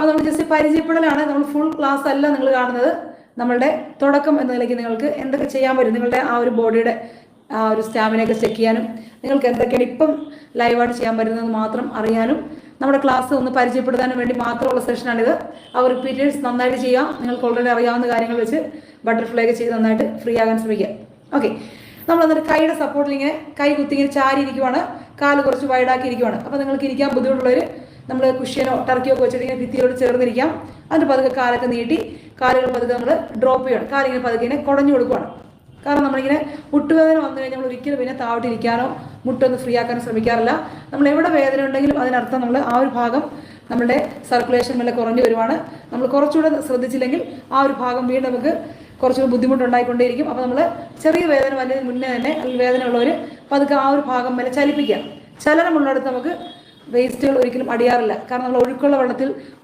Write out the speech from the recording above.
അപ്പോൾ നമ്മൾ ജസ്റ്റ് പരിചയപ്പെടലാണ്. നമ്മൾ ഫുൾ ക്ലാസ് അല്ല നിങ്ങൾ കാണുന്നത്. നമ്മളുടെ തുടക്കം എന്ന നിലയ്ക്ക് നിങ്ങൾക്ക് എന്തൊക്കെ ചെയ്യാൻ പറ്റും? നിങ്ങളുടെ ആ ഒരു ബോഡിയുടെ ആ ഒരു സ്റ്റാമിനയൊക്കെ ചെക്ക് ചെയ്യാനും നിങ്ങൾക്ക് എന്തൊക്കെയാണ് ഇപ്പം ലൈവായിട്ട് ചെയ്യാൻ പറ്റുന്നത് മാത്രം അറിയാനും നമ്മുടെ ക്ലാസ് ഒന്ന് പരിചയപ്പെടുത്താനും വേണ്ടി മാത്രമുള്ള സെഷനാണിത് ആ പീരിയഡ്സ് നന്നായിട്ട് ചെയ്യുക. നിങ്ങൾക്ക് ഓൾറെഡി അറിയാവുന്ന കാര്യങ്ങൾ വെച്ച് ബട്ടർഫ്ലൈ ഒക്കെ ചെയ്ത് നന്നായിട്ട് ഫ്രീ ആകാൻ ശ്രമിക്കുക. ഓക്കെ നമ്മൾ എന്നിട്ട് കൈയുടെ സപ്പോർട്ടിൽ ഇങ്ങനെ കൈ കുത്തി ഇങ്ങനെ ചാരി ഇരിക്കുവാണ് കാൽ കുറച്ച് വൈഡാക്കി ഇരിക്കുവാണ് അപ്പോൾ നിങ്ങൾക്ക് ഇരിക്കാൻ ബുദ്ധിമുട്ടുള്ളവർ നമ്മൾ കുഷ്യനോ ടർക്കിയോ ഒക്കെ വെച്ചിട്ട് ഭിത്തിയോട് ചേർന്നിരിക്കാം. അതിന് പതുക്കെ കാലൊക്കെ നീട്ടി കാലുകൾ പതുക്കെ നമ്മൾ ഡ്രോപ്പ് ചെയ്യണം. കാലിങ്ങനെ പതുക്കെ ഇങ്ങനെ കുടഞ്ഞു കൊടുക്കുവാണ്. കാരണം നമ്മളിങ്ങനെ മുട്ടുവേദന വന്നു കഴിഞ്ഞാൽ നമ്മൾ ഒരിക്കലും പിന്നെ താവട്ടിരിക്കാനോ മുട്ടൊന്ന് ഫ്രീ ആക്കാനോ ശ്രമിക്കാറില്ല. നമ്മൾ എവിടെ വേദന ഉണ്ടെങ്കിലും അതിനർത്ഥം നമ്മൾ ആ ഒരു ഭാഗം നമ്മുടെ സർക്കുലേഷൻ മെല്ലെ കുറഞ്ഞു വരുവാണ്. നമ്മൾ കുറച്ചുകൂടെ ശ്രദ്ധിച്ചില്ലെങ്കിൽ ആ ഒരു ഭാഗം വീണ്ടും നമുക്ക് കുറച്ചുകൂടി ബുദ്ധിമുട്ടുണ്ടായിക്കൊണ്ടേയിരിക്കും. അപ്പോൾ നമ്മൾ ചെറിയ വേദന വന്നതിന് മുന്നേ തന്നെ വേദന ഉള്ളവർ പതുക്കെ ആ ഒരു ഭാഗം വരെ ചലിപ്പിക്കുക. ചലനമുള്ളിടത്ത് നമുക്ക് വേസ്റ്റുകൾ ഒരിക്കലും അടിയാറില്ല. കാരണം നമ്മൾ ഒഴുക്കുള്ള വെള്ളത്തിൽ